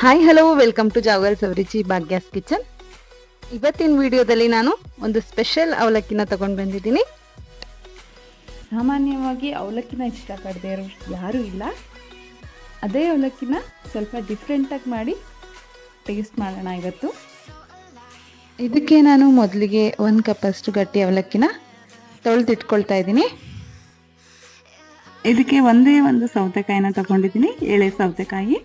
Hi hello welcome to Javagal ಸವರಿಚಿ Bhagya's kitchen ಇವತ್ತಿನ ವಿಡಿಯೋದಲ್ಲಿ ನಾನು ಒಂದು ಸ್ಪೆಷಲ್ ಅವಲಕ್ಕಿನ ತಗೊಂಡು ಬಂದಿದ್ದೀನಿ. ಸಾಮಾನ್ಯವಾಗಿ ಅವಲಕ್ಕಿನ ಇಷ್ಟಪಡದೇ ಇರೋ ಯಾರೂ ಇಲ್ಲ. ಅದೇ ಅವಲಕ್ಕಿನ ಸ್ವಲ್ಪ ಡಿಫ್ರೆಂಟಾಗಿ ಮಾಡಿ ಟೇಸ್ಟ್ ಮಾಡೋಣ ಇವತ್ತು. ಇದಕ್ಕೆ ನಾನು ಮೊದಲಿಗೆ ಒಂದು ಕಪ್ಪಷ್ಟು ಗಟ್ಟಿ ಅವಲಕ್ಕಿನ ತೊಳೆದಿಟ್ಕೊಳ್ತಾ ಇದ್ದೀನಿ. ಇದಕ್ಕೆ ಒಂದೇ ಒಂದು ಸೌತೆಕಾಯಿನ ತಗೊಂಡಿದ್ದೀನಿ ಎಳೆ ಸೌತೆಕಾಯಿ.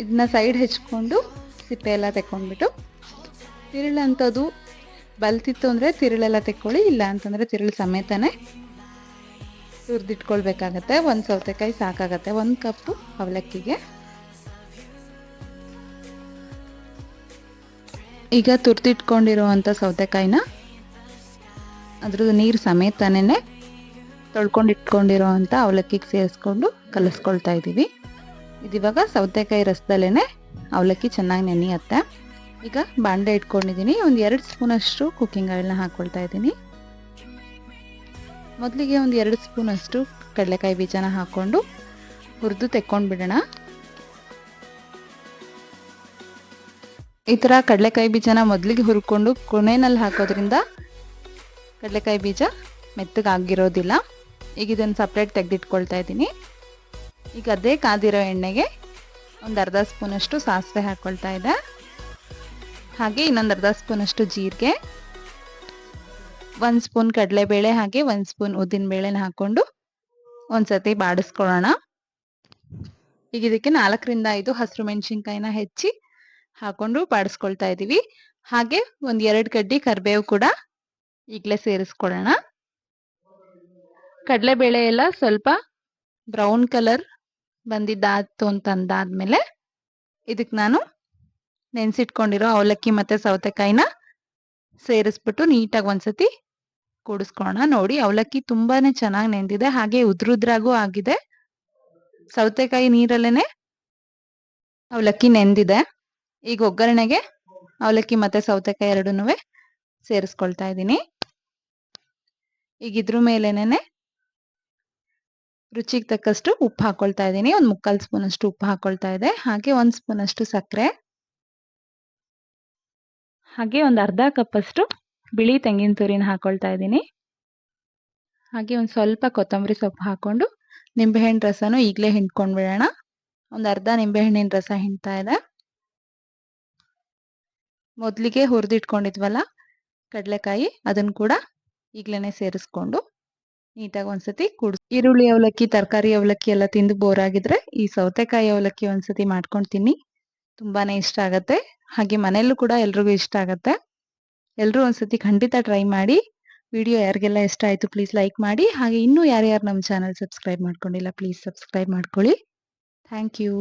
ಇದನ್ನ ಸೈಡ್ ಹೆಚ್ಕೊಂಡು ಸಿಪ್ಪೆ ಎಲ್ಲ ತೆಕ್ಕೊಂಡ್ಬಿಟ್ಟು ತಿರುಳಂಥದ್ದು ಬಲ್ತಿತ್ತು ಅಂದರೆ ತಿರುಳೆಲ್ಲ ತೆಕ್ಕೊಳ್ಳಿ, ಇಲ್ಲ ಅಂತಂದರೆ ತಿರುಳು ಸಮೇತನೇ ತುರಿದಿಟ್ಕೊಳ್ಬೇಕಾಗತ್ತೆ. ಒಂದು ಸೌತೆಕಾಯಿ ಸಾಕಾಗತ್ತೆ, ಒಂದು ಕಪ್ಪು ಅವಲಕ್ಕಿಗೆ. ಈಗ ತುರ್ದಿಟ್ಕೊಂಡಿರುವಂಥ ಸೌತೆಕಾಯಿನ ಅದ್ರದ್ದು ನೀರು ಸಮೇತನೇ ತೊಳ್ಕೊಂಡು ಇಟ್ಕೊಂಡಿರೋ ಅವಲಕ್ಕಿಗೆ ಸೇರಿಸ್ಕೊಂಡು ಕಲಿಸ್ಕೊಳ್ತಾ ಇದ್ದೀವಿ. ಇದಿವಾಗ ಸೌತೆಕಾಯಿ ರಸದಲ್ಲೇ ಅವಲಕ್ಕಿ ಚೆನ್ನಾಗಿ ನೆನೆಯುತ್ತೆ. ಈಗ ಬಾಂಡೆ ಇಟ್ಕೊಂಡಿದ್ದೀನಿ ಒಂದು ಎರಡು ಸ್ಪೂನಷ್ಟು ಕುಕ್ಕಿಂಗ್ ಆಯಿಲ್ನ ಹಾಕ್ಕೊಳ್ತಾ ಇದ್ದೀನಿ. ಮೊದಲಿಗೆ ಒಂದು ಎರಡು ಸ್ಪೂನಷ್ಟು ಕಡಲೆಕಾಯಿ ಬೀಜನ ಹಾಕ್ಕೊಂಡು ಹುರಿದು ತೆಕ್ಕೊಂಡು ಬಿಡೋಣ ಈ ಥರ ಕಡಲೆಕಾಯಿ ಬೀಜನ ಮೊದಲಿಗೆ ಹುರ್ಕೊಂಡು ಕೊನೆಯಲ್ಲಿ ಹಾಕೋದ್ರಿಂದ ಕಡಲೆಕಾಯಿ ಬೀಜ ಮೆತ್ತಗಾಗಿರೋದಿಲ್ಲ. ಈಗ ಇದನ್ನು ಸಪ್ರೇಟ್ ತೆಗೆದಿಟ್ಕೊಳ್ತಾ ಇದ್ದೀನಿ. ಈಗ ಅದೇ ಕಾದಿರೋ ಎಣ್ಣೆಗೆ ಒಂದು ಅರ್ಧ ಸ್ಪೂನಷ್ಟು ಸಾಸಿವೆ ಹಾಕ್ಕೊಳ್ತಾ ಇದೆ. ಹಾಗೆ ಇನ್ನೊಂದು ಅರ್ಧ ಸ್ಪೂನಷ್ಟು ಜೀರಿಗೆ. ಒಂದು ಸ್ಪೂನ್ ಕಡಲೆಬೇಳೆ ಹಾಗೆ ಒಂದು ಸ್ಪೂನ್ ಉದ್ದಿನ ಬೇಳೆನ ಹಾಕ್ಕೊಂಡು ಒಂದ್ಸತಿ ಬಾಡಿಸ್ಕೊಳ್ಳೋಣ. ಈಗ ಇದಕ್ಕೆ ನಾಲ್ಕರಿಂದ ಐದು ಹಸಿರು ಮೆಣಸಿನ್ಕಾಯಿನ ಹೆಚ್ಚಿ ಹಾಕೊಂಡು ಬಾಡಿಸ್ಕೊಳ್ತಾ ಇದ್ದೀವಿ ಹಾಗೆ ಒಂದು ಎರಡು ಕಡ್ಡಿ ಕರಿಬೇವು ಕೂಡ ಈಗಲೇ ಸೇರಿಸ್ಕೊಳ್ಳೋಣ. ಕಡಲೆಬೇಳೆ ಎಲ್ಲ ಸ್ವಲ್ಪ ಬ್ರೌನ್ ಕಲರ್ ಬಂದಿದ್ದಾಯ್ತು ಅಂತ ಅಂದಾದ್ಮೇಲೆ ಇದಕ್ಕೆ ನಾನು ನೆನೆಸಿಟ್ಕೊಂಡಿರೋ ಅವಲಕ್ಕಿ ಮತ್ತೆ ಸೌತೆಕಾಯಿನ ಸೇರಿಸ್ಬಿಟ್ಟು ನೀಟಾಗಿ ಒಂದ್ಸತಿ ಕೂಡಿಸ್ಕೊಳ್ಳೋಣ. ನೋಡಿ, ಅವಲಕ್ಕಿ ತುಂಬಾನೇ ಚೆನ್ನಾಗಿ ನೆಂದಿದೆ, ಹಾಗೆ ಉದ್ರುದ್ರಾಗೂ ಆಗಿದೆ. ಸೌತೆಕಾಯಿ ನೀರಲ್ಲೇನೆ ಅವಲಕ್ಕಿ ನೆಂದಿದೆ. ಈಗ ಒಗ್ಗರಣೆಗೆ ಅವಲಕ್ಕಿ ಮತ್ತೆ ಸೌತೆಕಾಯಿ ಎರಡನ್ನೂ ಸೇರಿಸ್ಕೊಳ್ತಾ ಇದ್ದೀನಿ. ಈಗ ಇದ್ರ ಮೇಲೆನೆ ರುಚಿಗೆ ತಕ್ಕಷ್ಟು ಉಪ್ಪು ಹಾಕೊಳ್ತಾ ಇದ್ದೀನಿ. ಒಂದು ಮುಕ್ಕಾಲು ಸ್ಪೂನ್ ಅಷ್ಟು ಉಪ್ಪು ಹಾಕೊಳ್ತಾ ಇದೆ. ಹಾಗೆ ಒಂದು ಸ್ಪೂನ್ ಅಷ್ಟು ಸಕ್ಕರೆ. ಹಾಗೆ ಒಂದು ಅರ್ಧ ಕಪ್ಪಷ್ಟು ಬಿಳಿ ತೆಂಗಿನ ತುರಿನ ಹಾಕೊಳ್ತಾ ಇದ್ದೀನಿ. ಹಾಗೆ ಒಂದು ಸ್ವಲ್ಪ ಕೊತ್ತಂಬರಿ ಸೊಪ್ಪು ಹಾಕೊಂಡು ನಿಂಬೆಹಣ್ಣು ರಸನೂ ಈಗಲೇ ಹಿಂಡ್ಕೊಂಡು ಬಿಡೋಣ. ಒಂದು ಅರ್ಧ ನಿಂಬೆಹಣ್ಣಿನ ರಸ ಹಿಂಡ್ತಾ ಇದೆ. ಮೊದಲಿಗೆ ಹುರಿದಿಟ್ಕೊಂಡಿದ್ವಲ್ಲ ಕಡಲೆಕಾಯಿ ಅದನ್ನು ಕೂಡ ಈಗಲೇ ಸೇರಿಸ್ಕೊಂಡು ನೀಟಾಗಿ ಒಂದ್ಸತಿ ಕುಡ್, ಈರುಳ್ಳಿ ಅವಲಕ್ಕಿ, ತರಕಾರಿ ಅವಲಕ್ಕಿ ಎಲ್ಲ ತಿಂದು ಬೋರ್ ಆಗಿದ್ರೆ ಈ ಸೌತೆಕಾಯಿ ಅವಲಕ್ಕಿ ಒಂದ್ಸತಿ ಮಾಡ್ಕೊಂತೀನಿ ತುಂಬಾನೇ ಇಷ್ಟ ಆಗತ್ತೆ. ಹಾಗೆ ಮನೆಯಲ್ಲೂ ಕೂಡ ಎಲ್ರಿಗೂ ಇಷ್ಟ ಆಗತ್ತೆ. ಎಲ್ಲರೂ ಒಂದ್ಸತಿ ಖಂಡಿತ ಟ್ರೈ ಮಾಡಿ. ವಿಡಿಯೋ ಯಾರಿಗೆಲ್ಲ ಇಷ್ಟ ಆಯ್ತು ಪ್ಲೀಸ್ ಲೈಕ್ ಮಾಡಿ. ಹಾಗೆ ಇನ್ನೂ ಯಾರ್ಯಾರು ನಮ್ಮ ಚಾನಲ್ ಸಬ್ಸ್ಕ್ರೈಬ್ ಮಾಡ್ಕೊಂಡಿಲ್ಲ ಪ್ಲೀಸ್ ಸಬ್ಸ್ಕ್ರೈಬ್ ಮಾಡ್ಕೊಳ್ಳಿ. Thank you